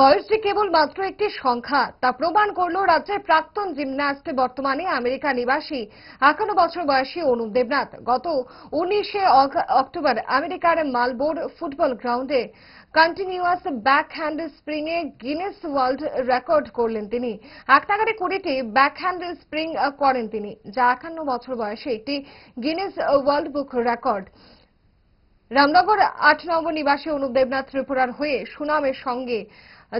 বয়স যে কেবল মাত্র একটি সংখ্যা, তা প্রমাণ করল রাজ্যের প্রাক্তন জিমন্যাস্ট বর্তমানে আমেরিকা নিবাসী একান্ন বছর বয়সী অনুপ দেবনাথ। গত উনিশে অক্টোবর আমেরিকার মালবোর্ড ফুটবল গ্রাউন্ডে continuous back hand spring a Guinness World Record করলেন তিনি। এক নাগারে কুড়িটি ব্যাক হ্যান্ড স্প্রিং করেন তিনি, যা একান্ন বছর বয়সে একটি Guinness world book record. Ramnagar আট নম্বর নিবাসী অনুপ দেবনাথ ত্রিপুরার হয়ে সুনামের সঙ্গে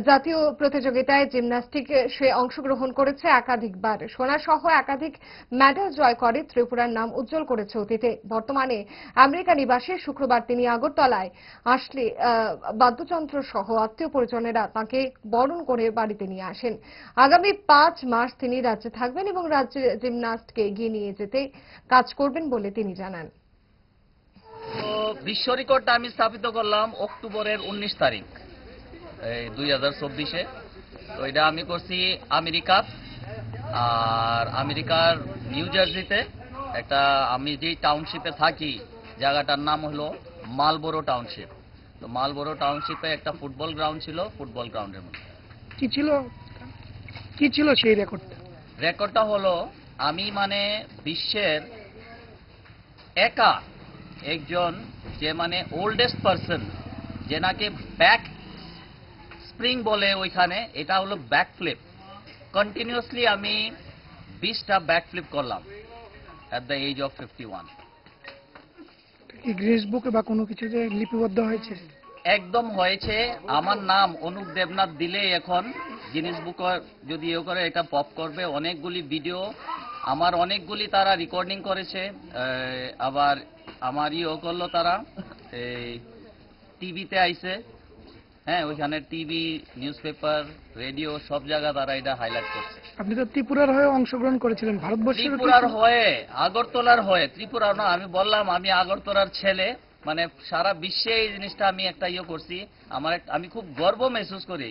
জাতীয় প্রতিযোগিতায় জিমন্যাস্টিক সে অংশগ্রহণ করেছে একাধিকবার। সোনা সহ একাধিক মেডেল জয় করে ত্রিপুরার নাম উজ্জ্বল করেছে অতীতে। বর্তমানে আমেরিকা নিবাসী শুক্রবার তিনি আগরতলায় আসলে বাদ্যযন্ত্র সহ আত্মীয় পরিজনেরা তাকে বরণ করে বাড়িতে নিয়ে আসেন। আগামী পাঁচ মাস তিনি রাজ্যে থাকবেন এবং রাজ্যে জিমন্যাস্টকে এগিয়ে নিয়ে যেতে কাজ করবেন বলে তিনি জানান। বিশ্ব রেকর্ডটা আমি স্থাপিত করলাম অক্টোবরের উনিশ তারিখ এই দুই হাজার চব্বিশে। তো এটা আমি করছি আমেরিকা আর আমেরিকার নিউ জার্সিতে একটা আমি যেই টাউনশিপে থাকি জায়গাটার নাম হলো মালবোরো টাউনশিপ। তো মালবোরো টাউনশিপে একটা ফুটবল গ্রাউন্ড ছিল ফুটবল গ্রাউন্ডের মধ্যে। কি ছিল? কি ছিল সেই রেকর্ডটা? রেকর্ডটা হলো আমি মানে বিশ্বের একা একজন যে মানে ওল্ডেস্ট পারসন যে নাকি ব্যাক স্প্রিং বলে ওইখানে এটা হলো ব্যাক ফ্লিপ কন্টিনিউয়াসলি আমি বিশটা ব্যাক ফ্লিপ করলাম at the age of fifty one grace বুকে বা কোনো কিছুতে লিপিবদ্ধ হয়েছে? একদম হয়েছে। আমার নাম অনুপ দেবনাথ দিলে এখন জিনিস বুক যদি ইয়ে করে এটা পপ করবে। অনেকগুলি ভিডিও আমার অনেকগুলি তারা রেকর্ডিং করেছে। আবার আমার ইয়ে করল তারা। এই টিভিতে আইছে। হ্যাঁ ওইখানে টিভি নিউজ পেপার রেডিও সব জায়গা তারা এটা হাইলাইট করছে। আপনি তো ত্রিপুরার হয়ে অংশগ্রহণ করেছিলেন। ভারতবর্ষের ত্রিপুরার হয়ে আগরতলার হয়ে। ত্রিপুরা না আমি বললাম আমি আগরতলার ছেলে। মানে সারা বিশ্বে এই জিনিসটা আমি একটা ইয়ে করছি। আমার আমি খুব গর্ব মেহসুস করি।